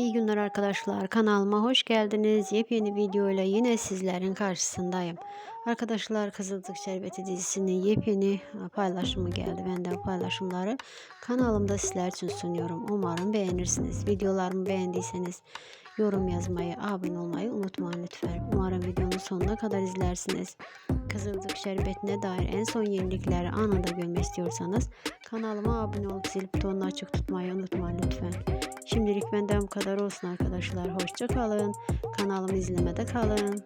İyi günler arkadaşlar. Kanalıma hoş geldiniz. Yepyeni videoyla yine sizlerin karşısındayım. Arkadaşlar Kızılcık Şerbeti dizisinin yepyeni paylaşımı geldi. Ben de paylaşımları kanalımda sizler için sunuyorum. Umarım beğenirsiniz. Videolarımı beğendiyseniz yorum yazmayı, abone olmayı unutmayın lütfen. Umarım videonun sonuna kadar izlersiniz. Kızılcık Şerbeti'ne dair en son yenilikleri anında görmek istiyorsanız kanalıma abone olup zil butonunu açık tutmayı unutmayın lütfen. Şimdilik benden bu kadar olsun arkadaşlar. Hoşça kalın. Kanalımı izlemede kalın.